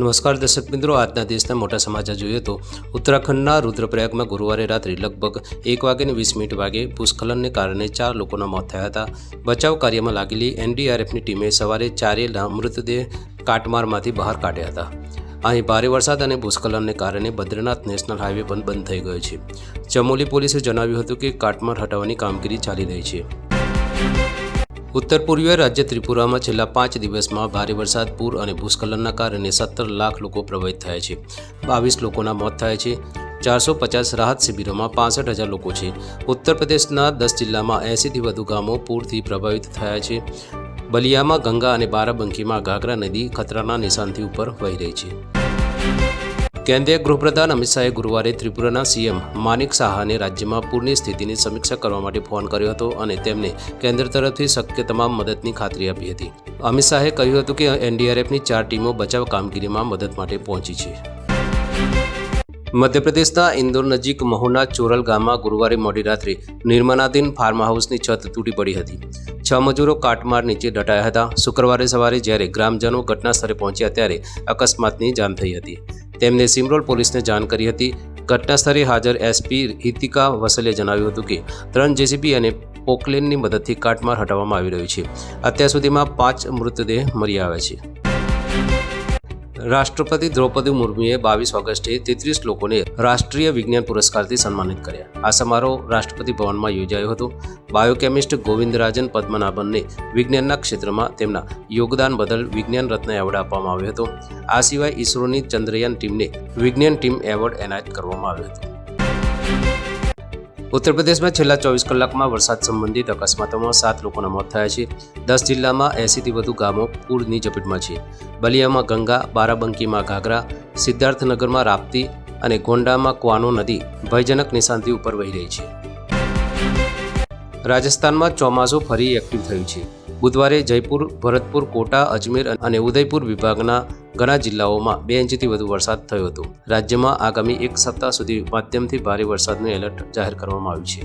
નમસ્કાર દર્શક મિત્રો, આજના દેશના મોટા સમાચાર જોઈએ તો ઉત્તરાખંડના રુદ્રપ્રયાગમાં ગુરુવારે રાત્રે લગભગ એક વાગ્યાને વીસ મિનિટ વાગે ભૂસ્ખલનને કારણે ચાર લોકોના મોત થયા હતા. બચાવ કાર્યમાં લાગેલી એનડીઆરએફની ટીમે સવારે ચારેયના મૃતદેહ કાટમારમાંથી બહાર કાઢ્યા હતા. અહીં ભારે વરસાદ અને ભૂસ્ખલનને કારણે બદ્રીનાથ નેશનલ હાઈવે પણ બંધ થઈ ગયો છે. ચમોલી પોલીસે જણાવ્યું હતું કે કાટમાર હટાવવાની કામગીરી ચાલી રહી છે. ઉત્તર પૂર્વીય રાજ્ય ત્રિપુરામાં છેલ્લા પાંચ દિવસમાં ભારે વરસાદ, પૂર અને ભૂસ્ખલનના કારણે સત્તર લાખ લોકો પ્રભાવિત થયા છે. બાવીસ લોકોના મોત થયા છે. ચારસો પચાસ રાહત શિબિરોમાં પાસઠ હજાર લોકો છે. ઉત્તર પ્રદેશના દસ જિલ્લામાં એંસીથી વધુ ગામો પૂરથી પ્રભાવિત થયા છે. બલિયામાં ગંગા અને બારાબંકીમાં ઘાઘરા નદી ખતરાના નિશાનથી ઉપર વહી રહી છે. કેન્દ્રીય ગૃહપ્રધાન અમિત શાહે ગુરુવારે ત્રિપુરાના સીએમ માનિક સાહાને રાજ્યમાં પૂરની સ્થિતિની સમીક્ષા કરવા માટે ફોન કર્યો હતો અને તેમને કેન્દ્ર તરફથી શક્ય તમામ મદદની ખાતરી આપી હતી. અમિત શાહે કહ્યું હતું કે એનડીઆરએફની ચાર ટીમો બચાવ કામગીરીમાં મદદ માટે પહોંચી છે. મધ્યપ્રદેશના ઇન્દોર નજીક મહુના ચોરલ ગામમાં ગુરુવારે મોડી રાત્રે નિર્માણાધીન ફાર્મ હાઉસની છત તૂટી પડી હતી. છ મજૂરો કાટમાર નીચે દટાયા હતા. શુક્રવારે સવારે જ્યારે ગ્રામજનો ઘટના સ્થળે પહોંચ્યા ત્યારે અકસ્માતની જાણ થઈ હતી. તેમને સિમરોલ પોલીસને જાણ કરી હતી. ઘટનાસ્થળે હાજર એસપી હિતિકા વસલે જણાવ્યું હતું કે, ત્રણ જેસીબી અને પોકલેનની મદદથી કાટમાર હટાવવામાં આવી રહ્યું છે. અત્યાર સુધીમાં પાંચ મૃતદેહ મળી આવ્યા છે. રાષ્ટ્રપતિ દ્રૌપદી મુર્મુએ બાવીસ ઓગસ્ટે તેત્રીસ લોકોને રાષ્ટ્રીય વિજ્ઞાન પુરસ્કારથી સન્માનિત કર્યા. આ સમારોહ રાષ્ટ્રપતિ ભવનમાં યોજાયો હતો. બાયોકેમિસ્ટ ગોવિંદરાજન પદ્મનાભનને વિજ્ઞાનના ક્ષેત્રમાં તેમના યોગદાન બદલ વિજ્ઞાન રત્ન એવોર્ડ આપવામાં આવ્યો હતો. આ સિવાય ઇસરોની ચંદ્રયાન ટીમને વિજ્ઞાન ટીમ એવોર્ડ એનાયત કરવામાં આવ્યો હતો. ઉત્તર પ્રદેશમાં છેલ્લા ચોવીસ કલાકમાં વરસાદ સંબંધિત અકસ્માતોમાં સાત લોકોના મોત થયા છે. દસ જિલ્લામાં એંસીથી વધુ ગામો પૂરની ઝપેટમાં છે. બલિયામાં ગંગા, બારાબંકીમાં ઘાઘરા, સિદ્ધાર્થનગરમાં રાપ્તી અને ગોંડામાં ક્વાનો નદી ભયજનક નિશાનથી ઉપર વહી રહી છે. રાજસ્થાનમાં ચોમાસું ફરી એક્ટિવ થયું છે. બુધવારે જયપુર, ભરતપુર, કોટા, અજમેર અને ઉદયપુર વિભાગના ઘણા જિલ્લાઓમાં બે ઇંચથી વધુ વરસાદ થયો હતો. રાજ્યમાં આગામી એક સપ્તાહ સુધી માધ્યમથી ભારે વરસાદનું એલર્ટ જાહેર કરવામાં આવ્યું છે.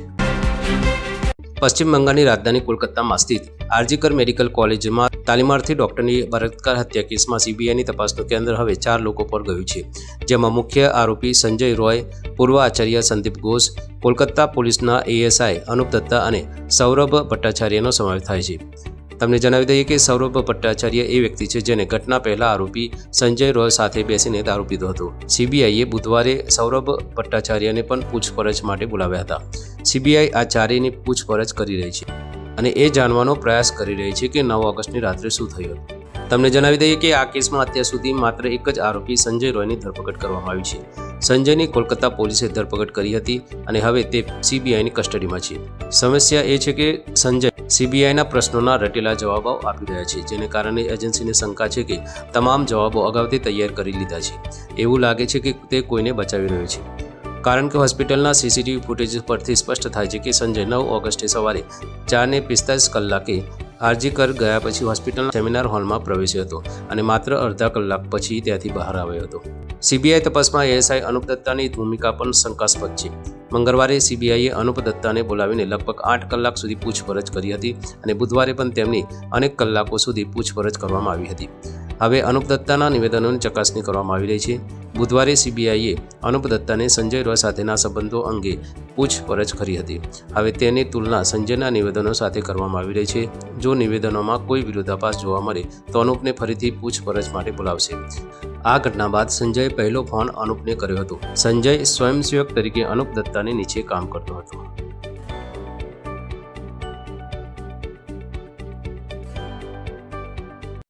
પશ્ચિમ બંગાળની રાજધાની કોલકાતામાં સ્થિત આરજીકર મેડિકલ કોલેજમાં તાલીમાર્થી ડોક્ટરની બળાત્કાર હત્યા કેસમાં સીબીઆઈની તપાસનું કેન્દ્ર હવે ચાર લોકો પર ગયું છે. જેમાં મુખ્ય આરોપી સંજય રોય, પૂર્વ આચાર્ય સંદીપ ઘોષ, કોલકાતા પોલીસના એએસઆઈ અનુપ દત્તા અને સૌરભ ભટ્ટાચાર્યનો સમાવેશ થાય છે. તમને જણાવી દઈએ કે સૌરભ ભટ્ટાચાર્ય એ વ્યક્તિ છે જેને ઘટના પહેલા આરોપી સંજય રોય સાથે બેસીને દારૂ પીધો હતો. સીબીઆઈએ બુધવારે સૌરભ ભટ્ટાચાર્યને પણ પૂછપરછ માટે બોલાવ્યા હતા. સીબીઆઈ આ ચારેયની પૂછપરછ કરી રહી છે અને એ જાણવાનો પ્રયાસ કરી રહી છે કે નવ ઓગસ્ટની રાત્રે શું થયું હતું. તમને જણાવી દઈએ કે આ કેસમાં અત્યાર સુધી માત્ર એક જ આરોપી સંજય રોયની ધરપકડ કરવામાં આવી છે. સંજયની કોલકાતા પોલીસે ધરપકડ કરી હતી અને હવે તે સીબીઆઈની કસ્ટડીમાં છે. સમસ્યા એ છે કે સંજય સીબીઆઈના પ્રશ્નોના રટેલા જવાબો આપી રહ્યા છે, જેને કારણે એજન્સીને શંકા છે કે તમામ જવાબો અગાઉથી તૈયાર કરી લીધા છે. એવું લાગે છે કે તે કોઈને બચાવી રહ્યો છે. કારણ કે હોસ્પિટલના સીસીટીવી ફૂટેજ પરથી સ્પષ્ટ થાય છે કે સંજય નવ ઓગસ્ટે સવારે ચારને પિસ્તાલીસ કલાકે આરજીકર ગયા પછી હોસ્પિટલના સેમિનાર હોલમાં પ્રવેશ્યો હતો અને માત્ર અડધા કલાક પછી ત્યાંથી બહાર આવ્યો હતો. સીબીઆઈ તપાસમાં એએસઆઈ અનુપ દત્તાની ભૂમિકા પણ શંકાસ્પદ છે. મંગળવારે સીબીઆઈએ અનુપ દત્તાને બોલાવીને લગભગ આઠ કલાક સુધી પૂછપરછ કરી હતી અને બુધવારે પણ તેમની અનેક કલાકો સુધી પૂછપરછ કરવામાં આવી હતી. હવે અનુપ દત્તાના નિવેદનોની ચકાસણી કરવામાં આવી રહી છે. બુધવારે સીબીઆઈએ અનુપ દત્તાને સંજય રોય સાથેના સંબંધો અંગે પૂછપરછ કરી હતી. હવે તેની તુલના સંજયના નિવેદનો સાથે કરવામાં આવી રહી છે. જો નિવેદનોમાં કોઈ વિરોધાભાસ જોવા મળે, તો અનુપને ફરીથી પૂછપરછ માટે બોલાવશે. આ ઘટના બાદ સંજયે પહેલો ફોન અનુપને કર્યો હતો. સંજય સ્વયંસેવક તરીકે અનુપ દત્તાની નીચે કામ કરતો હતો.